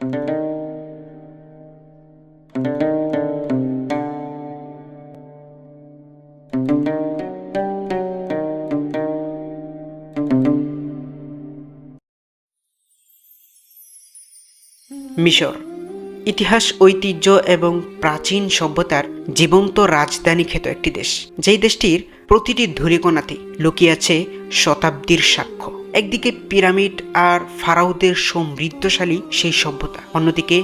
মিশর, ইতিহাস, ঐতিহ্য এবং প্রাচীন সভ্যতার জীবন্ত রাজধানী খ্যাত একটি দেশ। যেই দেশটির প্রতিটি ধূলিকণাতে লুকিয়ে আছে শতাব্দীর সাক্ষ্য। একদিকে পিরামিড আর ফারাউদের সমৃদ্ধশালী সেই সভ্যতা, অন্যদিকে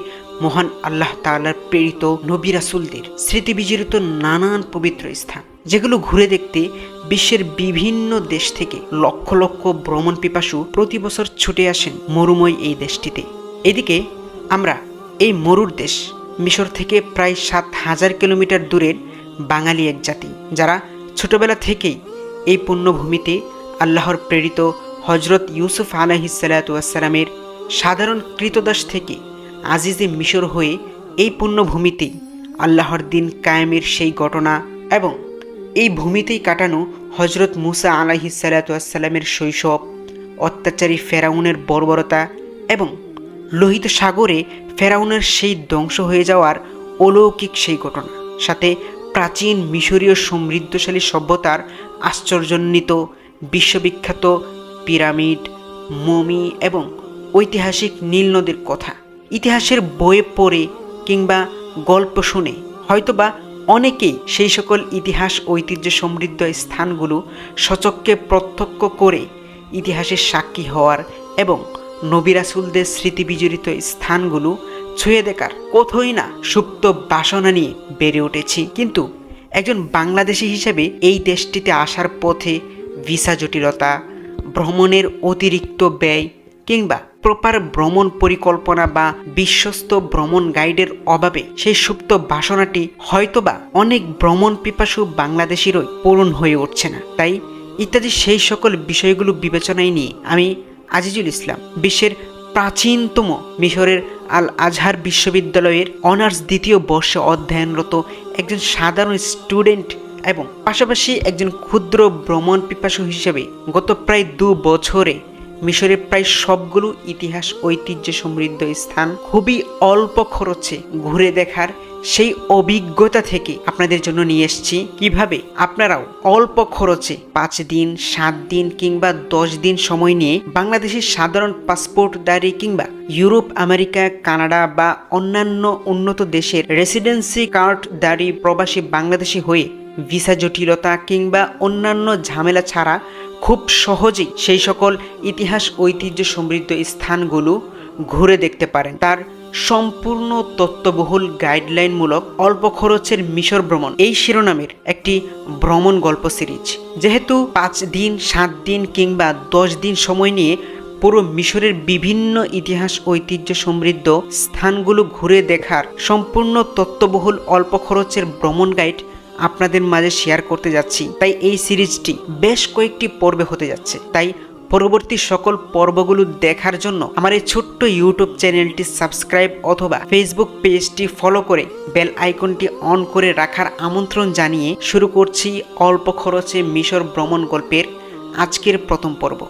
মহান আল্লাহ তালার প্রেরিত নবী রাসুলদের স্মৃতিবিজড়িত নানান পবিত্র স্থান, যেগুলো ঘুরে দেখতে বিশ্বের বিভিন্ন দেশ থেকে লক্ষ লক্ষ ভ্রমণ পিপাসু প্রতি বছর ছুটে আসেন মরুময় এই দেশটিতে। এদিকে আমরা এই মরুর দেশ মিশর থেকে প্রায় সাত হাজার কিলোমিটার দূরের বাঙালি এক জাতি, যারা ছোটবেলা থেকেই এই পুণ্যভূমিতে আল্লাহর প্রেরিত হজরত ইউসুফ আলাহিসাল্লাতুয়াসাল্লামের সাধারণ কৃতদাস থেকে আজিজে মিশর হয়ে এই পুণ্যভূমিতেই আল্লাহর দিন কায়েমের সেই ঘটনা এবং এই ভূমিতেই কাটানো হজরত মুসা আলাহিসাল্লাতুয়াসাল্লামের শৈশব, অত্যাচারী ফেরাউনের বর্বরতা এবং লোহিত সাগরে ফেরাউনের সেই ধ্বংস হয়ে যাওয়ার অলৌকিক সেই ঘটনা। সাথে প্রাচীন মিশরীয় সমৃদ্ধশালী সভ্যতার আশ্চর্যান্বিত, বিশ্ববিখ্যাত পিরামিড, মমি এবং ঐতিহাসিক নীল নদীর কথা। ইতিহাসের বইয়ে পড়ে কিংবা গল্প শুনে হয়তোবা অনেকেই সেই সকল ইতিহাস, ঐতিহ্য সমৃদ্ধ স্থানগুলো সচক্ষে প্রত্যক্ষ করে ইতিহাসের সাক্ষী হওয়ার এবং নবিরাসুলদের স্মৃতিবিজড়িত স্থানগুলো ছুঁয়ে দেখার কোথায় না সুপ্ত বাসনা নিয়ে বেড়ে উঠেছি। কিন্তু একজন বাংলাদেশি হিসেবে এই দেশটিতে আসার পথে ভিসা জটিলতা ভ্রমণের অতিরিক্ত ব্যয় কিংবা প্রপার ভ্রমণ পরিকল্পনা বা বিশ্বস্ত ভ্রমণ গাইডের অভাবে সেই সুপ্ত বাসনাটি হয়তোবা অনেক ভ্রমণ পিপাসু বাংলাদেশিরই পূরণ হয়ে উঠছে না। তাই ইত্যাদি সেই সকল বিষয়গুলো বিবেচনায় নিয়ে আমি আজিজুল ইসলাম, বিশ্বের প্রাচীনতম মিশরের আল আজহার বিশ্ববিদ্যালয়ের অনার্স দ্বিতীয় বর্ষে অধ্যয়নরত একজন সাধারণ স্টুডেন্ট এবং পাশাপাশি একজন ক্ষুদ্র ভ্রমণ পিপাসু হিসেবে গত প্রায় দু বছরে মিশরের প্রায় সবগুলো ইতিহাস ঐতিহ্য সমৃদ্ধ স্থান খুবই অল্প খরচে ঘুরে দেখার সেই অভিজ্ঞতা থেকে আপনাদের জন্য নিয়ে এসেছি। কীভাবে? আপনারাও অল্প খরচে পাঁচ দিন, সাত দিন কিংবা দশ দিন সময় নিয়ে বাংলাদেশের সাধারণ পাসপোর্ট পাসপোর্টদারি কিংবা ইউরোপ, আমেরিকা, কানাডা বা অন্যান্য উন্নত দেশের রেসিডেন্সি কার্ডদারি প্রবাসী বাংলাদেশি হয়ে ভিসা জটিলতা কিংবা অন্যান্য ঝামেলা ছাড়া খুব সহজেই সেই সকল ইতিহাস, ঐতিহ্য সমৃদ্ধ স্থানগুলো ঘুরে দেখতে পারেন। তার সম্পূর্ণ তত্ত্ববহুল গাইডলাইনমূলক অল্প খরচের মিশর ভ্রমণ। এই শিরোনামের একটি ভ্রমণ গল্প সিরিজ। যেহেতু পাঁচ দিন, সাত দিন কিংবা দশ দিন সময় নিয়ে পুরো মিশরের বিভিন্ন ইতিহাস, ঐতিহ্য সমৃদ্ধ স্থানগুলো ঘুরে দেখার সম্পূর্ণ তত্ত্ববহুল অল্প খরচের ভ্রমণ গাইড আপনাদের মাঝে শেয়ার করতে যাচ্ছি। তাই এই সিরিজটি বেশ কয়েকটি পর্বে হতে যাচ্ছে। তাই পরবর্তী সকল পর্বগুলো দেখার জন্য আমার এই ছোট্ট ইউটিউব চ্যানেলটি সাবস্ক্রাইব অথবা ফেসবুক পেজটি ফলো করে বেল আইকনটি অন করে রাখার আমন্ত্রণ জানিয়ে শুরু করছি অল্প খরচে মিশর ভ্রমণ গল্পের আজকের প্রথম পর্ব।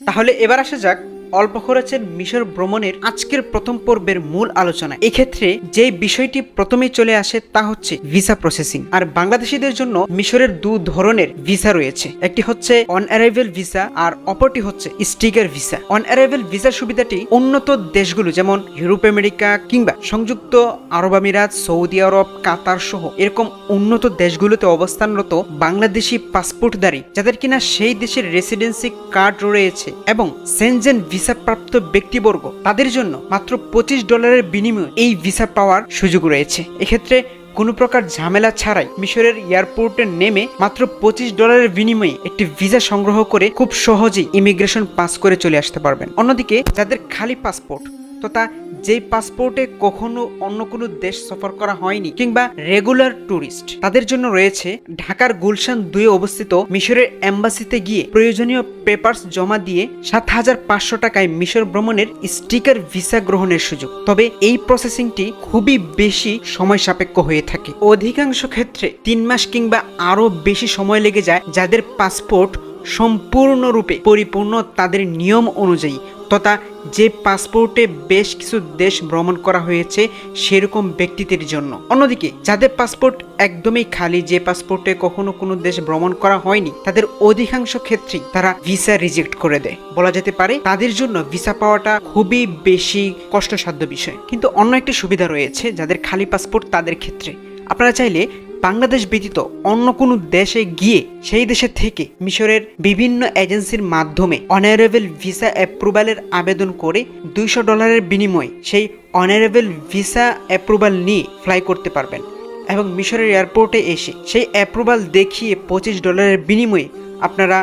তাহলে এবার আসা যাক অল্প খরচের মিশর ভ্রমণের আজকের প্রথম পর্বের মূল আলোচনা। এক্ষেত্রে যে বিষয়টি প্রথমে চলে আসে তা হচ্ছে ভিসা প্রসেসিং। আর বাংলাদেশিদের জন্য মিশরের দু ধরনের ভিসা রয়েছে। একটি হচ্ছে অন অ্যারাইভেল ভিসা আর অপরটি হচ্ছে স্টিকার ভিসা। অন অ্যারাইভেল ভিসার সুবিধাটি উন্নত দেশগুলো যেমন ইউরোপ, আমেরিকা কিংবা সংযুক্ত আরব আমিরাত, সৌদি আরব, কাতার সহ এরকম উন্নত দেশগুলোতে অবস্থানরত বাংলাদেশি পাসপোর্টধারী, যাদের কিনা সেই দেশের রেসিডেন্সি কার্ড রয়েছে এবং সেনজেন ভিসা প্রাপ্ত ব্যক্তিবর্গ তাদের জন্য মাত্র পঁচিশ ডলারের বিনিময়ে এই ভিসা পাওয়ার সুযোগ রয়েছে। এক্ষেত্রে কোনো প্রকার ঝামেলা ছাড়াই মিশরের এয়ারপোর্টে নেমে মাত্র পঁচিশ ডলারের বিনিময়ে একটি ভিসা সংগ্রহ করে খুব সহজেই ইমিগ্রেশন পাস করে চলে আসতে পারবেন। অন্যদিকে, যাদের খালি পাসপোর্ট তথা যেই পাসপোর্টে কখনো অন্য কোনো দেশ সফর করা হয়নি, কিংবা রেগুলার ট্যুরিস্ট তাদের জন্য রয়েছে ঢাকার গুলশান দুই অবস্থিত মিশরের এম্বাসিতে গিয়ে প্রয়োজনীয় পেপারস জমা দিয়ে সাত হাজার পাঁচশো টাকায় মিশর ভ্রমণের স্টিকার ভিসা গ্রহণের সুযোগ। তবে এই প্রসেসিংটি খুবই বেশি সময় সাপেক্ষ হয়ে থাকে। অধিকাংশ ক্ষেত্রে তিন মাস কিংবা আরও বেশি সময় লেগে যায় যাদের পাসপোর্ট সম্পূর্ণরূপে পরিপূর্ণ তাদের নিয়ম অনুযায়ী, তথা যে পাসপোর্টে বেশ কিছু দেশ ভ্রমণ করা হয়েছে সেরকম ব্যক্তিদের জন্য। অন্যদিকে, যাদের পাসপোর্ট একদমই খালি, যে পাসপোর্টে কখনো কোনো দেশ ভ্রমণ করা হয়নি, তাদের অধিকাংশ ক্ষেত্রেই তারা ভিসা রিজেক্ট করে দেয়। বলা যেতে পারে, তাদের জন্য ভিসা পাওয়াটা খুবই বেশি কষ্টসাধ্য বিষয়। কিন্তু অন্য একটি সুবিধা রয়েছে যাদের খালি পাসপোর্ট তাদের ক্ষেত্রে। আপনারা চাইলে বাংলাদেশ ব্যতীত অন্য কোনো দেশে গিয়ে সেই দেশে থেকে মিশরের বিভিন্ন এজেন্সির মাধ্যমে অনারেবল ভিসা অ্যাপ্রুভালের আবেদন করে দুইশো ডলারের বিনিময়ে সেই অনারেবল ভিসা অ্যাপ্রুভাল নিয়ে ফ্লাই করতে পারবেন এবং মিশরের এয়ারপোর্টে এসে সেই অ্যাপ্রুভাল দেখিয়ে পঁচিশ ডলারের বিনিময়ে আপনারা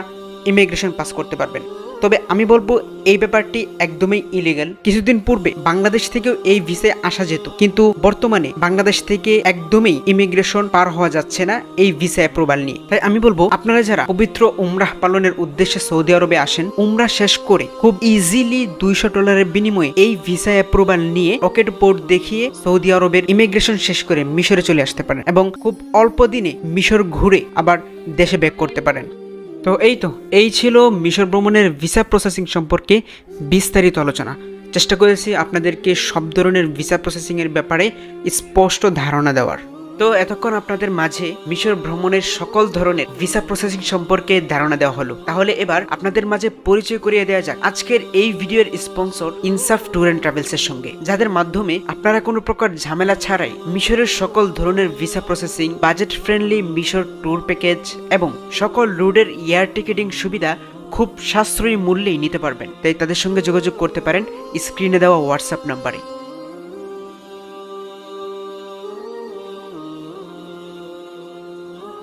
ইমিগ্রেশন পাস করতে পারবেন। তবে আমি বলব এই ব্যাপারটি একদমই ইলিগাল কিছুদিন পূর্বে বাংলাদেশ থেকেও এই ভিসায় আসা যেত। কিন্তু বর্তমানে বাংলাদেশ থেকে একদমই ইমিগ্রেশন পার হওয়া যাচ্ছে না এই ভিসা অ্যাপ্রুভাল নিয়ে। তাই আমি বলব, আপনারা যারা পবিত্র উমরাহ পালনের উদ্দেশ্যে সৌদি আরবে আসেন, উমরাহ শেষ করে খুব ইজিলি দুইশো ডলারের বিনিময়ে এই ভিসা অ্যাপ্রুভাল নিয়ে রকেট পোর্ট দেখিয়ে সৌদি আরবের ইমিগ্রেশন শেষ করে মিশরে চলে আসতে পারেন এবং খুব অল্প দিনে মিশর ঘুরে আবার দেশে ব্যাক করতে পারেন। তো এই তো, এই ছিল মিশর ভ্রমণের ভিসা প্রসেসিং সম্পর্কে বিস্তারিত আলোচনা। চেষ্টা করেছি আপনাদেরকে সব ধরনের ভিসা প্রসেসিংয়ের ব্যাপারে স্পষ্ট ধারণা দেওয়ার। তো এতক্ষণ আপনাদের মাঝে মিশর ভ্রমণের সকল ধরনের ভিসা প্রসেসিং সম্পর্কে ধারণা দেওয়া হলো। তাহলে এবার আপনাদের মাঝে পরিচয় করিয়ে দেওয়া যাক আজকের এই ভিডিওর স্পন্সর ইনসাফ ট্যুর অ্যান্ড ট্রাভেলসের সঙ্গে, যাদের মাধ্যমে আপনারা কোনো প্রকার ঝামেলা ছাড়াই মিশরের সকল ধরনের ভিসা প্রসেসিং বাজেট ফ্রেন্ডলি মিশর ট্যুর প্যাকেজ এবং সকল রুটের এয়ার টিকেটিং সুবিধা খুব সাশ্রয়ী মূল্যেই নিতে পারবেন। তাই তাদের সঙ্গে যোগাযোগ করতে পারেন স্ক্রিনে দেওয়া হোয়াটসঅ্যাপ নাম্বারে।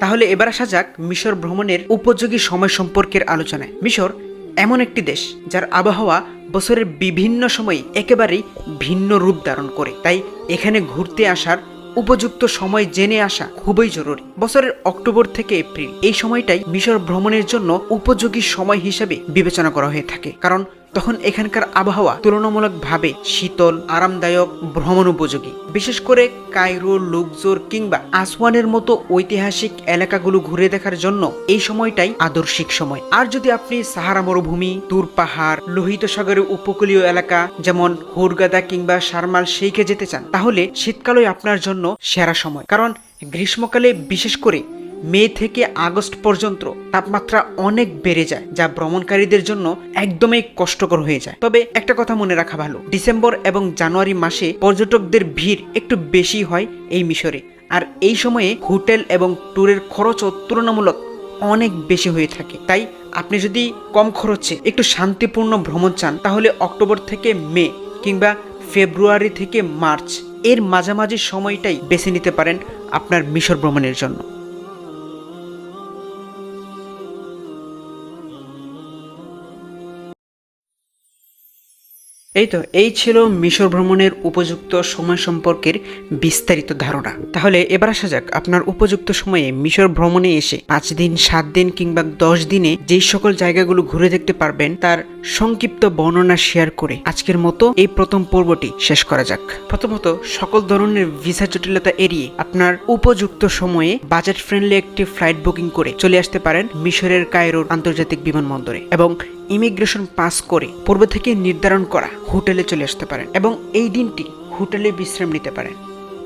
তাহলে এবার আসা যাক মিশর ভ্রমণের উপযোগী সময় সম্পর্কের আলোচনায়। মিশর এমন একটি দেশ যার আবহাওয়া বছরের বিভিন্ন সময়ে একেবারেই ভিন্ন রূপ ধারণ করে। তাই এখানে ঘুরতে আসার উপযুক্ত সময় জেনে আসা খুবই জরুরি। বছরের অক্টোবর থেকে এপ্রিল এই সময়টাই মিশর ভ্রমণের জন্য উপযোগী সময় হিসেবে বিবেচনা করা হয়ে থাকে। কারণ তখন এখানকার আবহাওয়া তুলনামূলকভাবে শীতল, আরামদায়ক ভ্রমণ উপযোগী বিশেষ করে কায়রো, লুকজোর কিংবা আসওয়ানের মতো ঐতিহাসিক এলাকাগুলো ঘুরে দেখার জন্য এই সময়টাই আদর্শিক সময়। আর যদি আপনি সাহারা মরুভূমি তুর পাহাড়, লোহিত সাগরের উপকূলীয় এলাকা, যেমন হুরগাদা কিংবা শারমাল সেইকে যেতে চান, তাহলে শীতকালই আপনার জন্য সেরা সময়। কারণ গ্রীষ্মকালে বিশেষ করে মে থেকে আগস্ট পর্যন্ত তাপমাত্রা অনেক বেড়ে যায়, যা ভ্রমণকারীদের জন্য একদমই কষ্টকর হয়ে যায়। তবে একটা কথা মনে রাখা ভালো, ডিসেম্বর এবং জানুয়ারি মাসে পর্যটকদের ভিড় একটু বেশি হয় এই মিশরে। আর এই সময়ে হোটেল এবং ট্যুরের খরচও তুলনামূলক অনেক বেশি হয়ে থাকে। তাই আপনি যদি কম খরচে একটু শান্তিপূর্ণ ভ্রমণ চান, তাহলে অক্টোবর থেকে মে কিংবা ফেব্রুয়ারি থেকে মার্চ এর মাঝামাঝি সময়টাই বেছে নিতে পারেন আপনার মিশর ভ্রমণের জন্য। এই তো, এই ছিল মিশর ভ্রমণের উপযুক্ত সময় সম্পর্কের বিস্তারিত ধারণা। তাহলে এবার আসা যাক, আপনার উপযুক্ত সময়ে মিশর ভ্রমণে এসে পাঁচ দিন, সাত দিন কিংবা দশ দিনে যেই সকল জায়গাগুলো ঘুরে দেখতে পারবেন, তার সংক্ষিপ্ত বর্ণনা শেয়ার করে আজকের মতো এই প্রথম পর্বটি শেষ করা যাক। প্রথমত, সকল ধরনের ভিসা জটিলতা এড়িয়ে আপনার উপযুক্ত সময়ে বাজেট ফ্রেন্ডলি একটি ফ্লাইট বুকিং করে চলে আসতে পারেন মিশরের কায়রোর আন্তর্জাতিক বিমানবন্দরে এবং ইমিগ্রেশন পাস করে পূর্ব থেকে নির্ধারণ করা। হোটেলে চলে আসতে পারেন এবং এই দিনটি হোটেলে বিশ্রাম নিতে পারেন।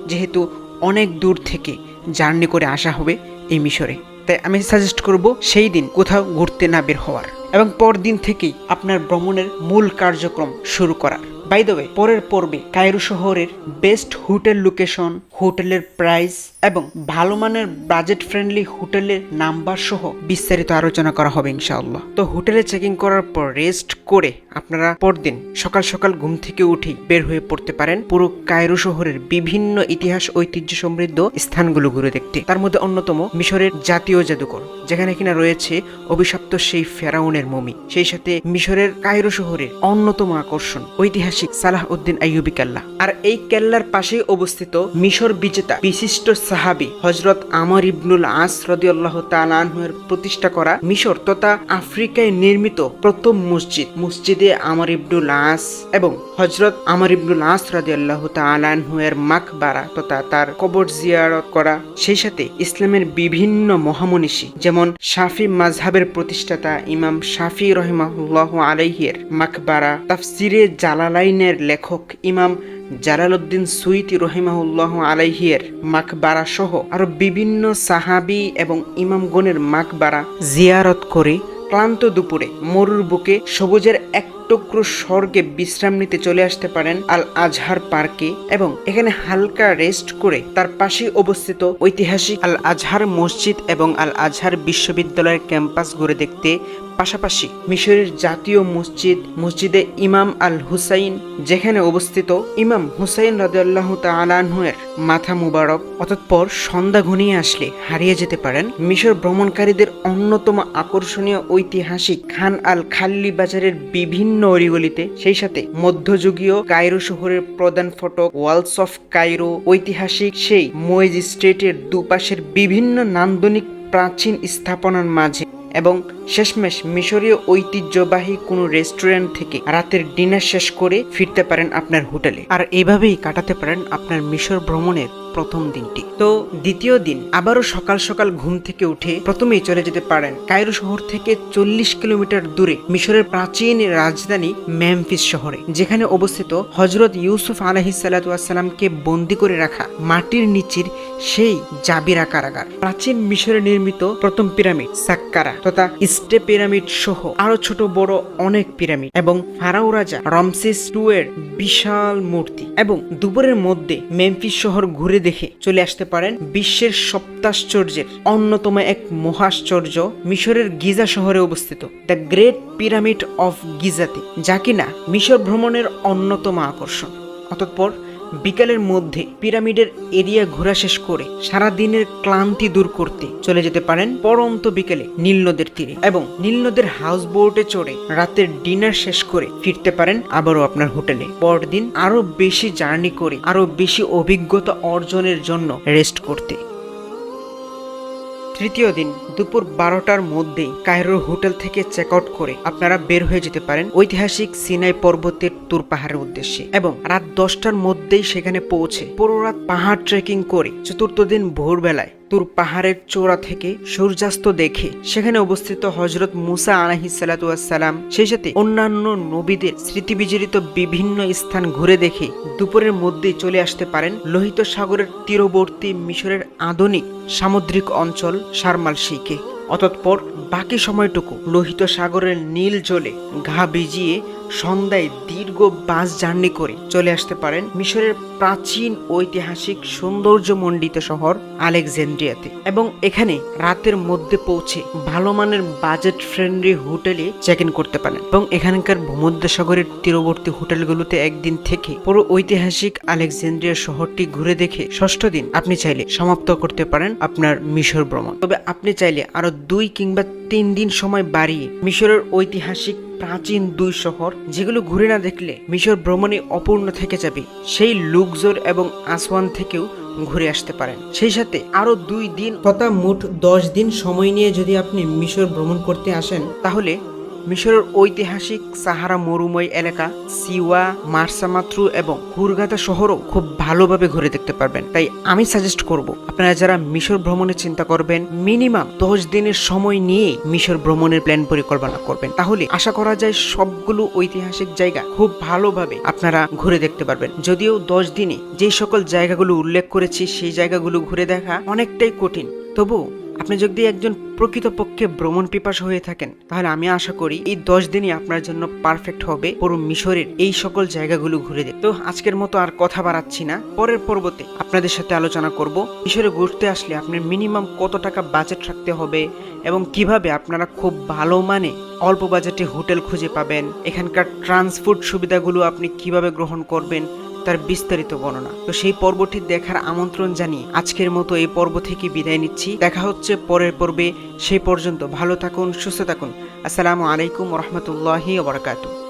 যেহেতু অনেক দূর থেকে জার্নি করে আসা হবে এই মিশরে। তাই আমি সাজেস্ট করব সেই দিন কোথাও ঘুরতে না বের হওয়ার এবং পরদিন থেকেই আপনার ভ্রমণের মূল কার্যক্রম শুরু করার। বাই দ্য পরের পর্বে কায়রো শহরের বেস্ট হোটেল লোকেশন হোটেলের প্রাইস এবং ভালো মানের বাজেট ফ্রেন্ডলি হোটেলের নাম্বার সহ বিস্তারিত আলোচনা করা হবে ইনশাআল্লাহ। তো হোটেলে চেকিং করার পর রেস্ট করে আপনারা পরদিন সকাল সকাল ঘুম থেকে উঠেই বের হয়ে পড়তে পারেন পুরো কায়রো শহরের বিভিন্ন ইতিহাস, ঐতিহ্য সমৃদ্ধ স্থানগুলো ঘুরে দেখতে। তার মধ্যে অন্যতম মিশরের জাতীয় জাদুঘর, যেখানে কিনা রয়েছে অভিশপ্ত সেই ফেরাউনের মমি। সেই সাথে মিশরের কায়রো শহরের অন্যতম আকর্ষণ ঐতিহাসিক সালাহ উদ্দিন আইয়ুবি কেল্লা। আর এই কেল্লার পাশেই অবস্থিত মিশর বিজেতা বিশিষ্ট সাহাবি হজরত আমর ইবনুল আস রদিয়াল্লাহ তালাহের প্রতিষ্ঠা করা মিশর তথা আফ্রিকায় নির্মিত প্রথম মসজিদ, মসজিদে আমর ইবনুল আস এবং হজরত আমর ইবনুল আস রদিয়াল্লাহ তালাহের মাকবারা তথা তার কবর জিয়ারত করা। সেই সাথে ইসলামের বিভিন্ন মহামনীষী যেমন শাফি মাজহাবের প্রতিষ্ঠাতা ইমাম শাফি রহিমাহুল্লাহ আলাইহের মাকবারা, তাফসিরে জালালাইনের লেখক ইমাম জালালউদ্দিন সুইতি রহিমাহুল্লাহ আলাইহিয়ের মাকবারা সহ আরও বিভিন্ন সাহাবি এবং ইমামগণের মাকবারা জিয়ারত করে ক্লান্ত দুপুরে মরুর বুকে সবুজের এক টুকরো স্বর্গে বিশ্রাম নিতে চলে আসতে পারেন আল আজহার পার্কে এবং এখানে হালকা রেস্ট করে তার পাশে অবস্থিত ঐতিহাসিক আল আজহার মসজিদ এবং আল আজহার বিশ্ববিদ্যালয়ের ক্যাম্পাস ঘুরে দেখতে পাশাপাশি মিশরের জাতীয় মসজিদ, মসজিদে ইমাম আল হুসাইন, যেখানে অবস্থিত ইমাম হুসাইন রাদিয়াল্লাহু তাআলাহুয়ের মাথা মুবারক। অতঃপর সন্ধ্যা ঘনিয়ে আসলে হারিয়ে যেতে পারেন মিশর ভ্রমণকারীদের অন্যতম আকর্ষণীয় ঐতিহাসিক খান আল খাল্লি বাজারের বিভিন্ন অলিগলিতে সেই সাথে মধ্যযুগীয় কায়রো শহরের প্রধান ফটক ওয়ালস অফ কায়রো, ঐতিহাসিক সেই ময়েজ স্ট্রিটের দুপাশের বিভিন্ন নান্দনিক প্রাচীন স্থাপনার মাঝে। এবং শেষমেশ মিশরীয় ঐতিহ্যবাহী কোনো রেস্টুরেন্ট থেকে রাতের ডিনার শেষ করে ফিরতে পারেন আপনার হোটেলে। আর এইভাবেই কাটাতে পারেন আপনার মিশর ভ্রমণের প্রথম দিনটি। তো দ্বিতীয় দিন, আবারও সকাল সকাল ঘুম থেকে উঠে প্রথমেই চলে যেতে পারেন কায়রো শহর থেকে চল্লিশ কিলোমিটার দূরে মিশরের প্রাচীন রাজধানী মেমফিস শহরে, যেখানে অবস্থিত হজরত ইউসুফ আলহি সাল্লাতামকে বন্দি করে রাখা মাটির নিচের সেই জাবিরা কারাগার। প্রাচীন মিশরে নির্মিত প্রথম পিরামিড সাক্কারা তথা স্টে পিরামিড সহ আরও ছোট বড় অনেক পিরামিড এবং ফারাও রাজা রমসিস টু এর বিশাল মূর্তি এবং দুপুরের মধ্যে মেমফিস শহর ঘুরে দেখে চলে আসতে পারেন বিশ্বের সপ্তাশ্চর্যের অন্যতম এক মহাশ্চর্য মিশরের গিজা শহরে অবস্থিত, দ্য গ্রেট পিরামিড অফ গিজাতে, যা কিনা মিশর ভ্রমণের অন্যতম আকর্ষণ। অতঃপর বিকালের মধ্যে পিরামিডের এরিয়া ঘোরা শেষ করে সারা দিনের ক্লান্তি দূর করতে চলে যেতে পারেন পরন্ত বিকেলে নীল নদের তীরে এবং নীল নদের হাউস বোটে চড়ে রাতের ডিনার শেষ করে ফিরতে পারেন আবারও আপনার হোটেলে। পরদিন আরও বেশি জার্নি করে আরও বেশি অভিজ্ঞতা অর্জনের জন্য রেস্ট করতে। তৃতীয় দিন দুপুর বারোটার মধ্যে কায়রোর হোটেল থেকে চেক আউট করে আপনারা বের হয়ে যেতে পারেন ঐতিহাসিক সিনাই পর্বতের তুর পাহাড়ের উদ্দেশ্যে এবং রাত দশটার মধ্যেই সেখানে পৌঁছে পুরো রাত পাহাড় ট্রেকিং করে চতুর্থ দিন ভোরবেলায় তুর পাহাড়ের চূড়া থেকে সূর্যাস্ত দেখে সেখানে অবস্থিত হজরত মুসা আলাহি সালাম সেই সাথে অন্যান্য নবীদের স্মৃতিবিজড়িত বিভিন্ন স্থান ঘুরে দেখে দুপুরের মধ্যেই চলে আসতে পারেন লোহিত সাগরের তীরবর্তী মিশরের আধুনিক সামুদ্রিক অঞ্চল সারমাল শিখে। অতঃপর বাকি সময়টুকু লোহিত সাগরের নীল জলে ঘা ভিজিয়ে সন্ধ্যায় দীর্ঘ বাস জার্নি করে চলে আসতে পারেন মিশরের প্রাচীন ঐতিহাসিক সৌন্দর্যমণ্ডিত শহর আলেকজেন্ড্রিয়াতে এবং এখানে রাতের মধ্যে পৌঁছে ভালো মানের বাজেট ফ্রেন্ডলি হোটেলে চেক ইন করতে পারেন এবং এখানকার ভূমধ্যসাগরের তীরবর্তী হোটেলগুলোতে একদিন থেকে পুরো ঐতিহাসিক আলেকজেন্ড্রিয়া শহরটি ঘুরে দেখে ষষ্ঠ দিন আপনি চাইলে সমাপ্ত করতে পারেন আপনার মিশর ভ্রমণ। তবে আপনি চাইলে আরও দুই কিংবা তিন দিন সময় বাড়িয়ে মিশরের ঐতিহাসিক প্রাচীন দুই শহর, যেগুলো ঘুরে না দেখলে মিশর ভ্রমণে অপূর্ণ থেকে যাবে, সেই লুকজোর এবং আসওয়ান থেকেও ঘুরে আসতে পারেন। সেই সাথে আরও দুই দিন তথা মোট দশ দিন সময় নিয়ে যদি আপনি মিশর ভ্রমণ করতে আসেন, তাহলে মিশরের ঐতিহাসিক সাহারা মরুময় এলাকা সিওয়া, মার্সামাত্রু এবং হুরগাতা শহরও খুব ভালোভাবে ঘুরে দেখতে পারবেন। তাই আমি সাজেস্ট করব, আপনারা যারা মিশর ভ্রমণের চিন্তা করবেন মিনিমাম দশ দিনের সময় নিয়ে মিশর ভ্রমণের প্ল্যান পরিকল্পনা করবেন। তাহলে আশা করা যায় সবগুলো ঐতিহাসিক জায়গা খুব ভালোভাবে আপনারা ঘুরে দেখতে পারবেন। যদিও দশ দিনে যে সকল জায়গাগুলো উল্লেখ করেছি, সেই জায়গাগুলো ঘুরে দেখা অনেকটাই কঠিন। তবু আপনি যদি একজন প্রকৃতপক্ষে ভ্রমণ পিপাস হয়ে থাকেন, তাহলে আমি আশা করি এই দশ দিনই আপনার জন্য পারফেক্ট হবে পুরো মিশরের এই সকল জায়গাগুলো ঘুরে দেখ তো আজকের মতো আর কথা বাড়াচ্ছি না। পরের পর্বতে আপনাদের সাথে আলোচনা করব। মিশরে ঘুরতে আসলে আপনার মিনিমাম কত টাকা বাজেট রাখতে হবে এবং কীভাবে আপনারা খুব ভালো মানে অল্প বাজেটে হোটেল খুঁজে পাবেন, এখানকার ট্রান্সপোর্ট সুবিধাগুলো আপনি কীভাবে গ্রহণ করবেন তার বিস্তারিত বর্ণনা। তো সেই পর্বটি দেখার আমন্ত্রণ জানিয়ে আজকের মতো এই পর্ব থেকে বিদায় নিচ্ছি। দেখা হচ্ছে পরের পর্বে। সেই পর্যন্ত ভালো থাকুন, সুস্থ থাকুন। আসসালামু আলাইকুম রহমতুল্লাহি ওবরাকাতু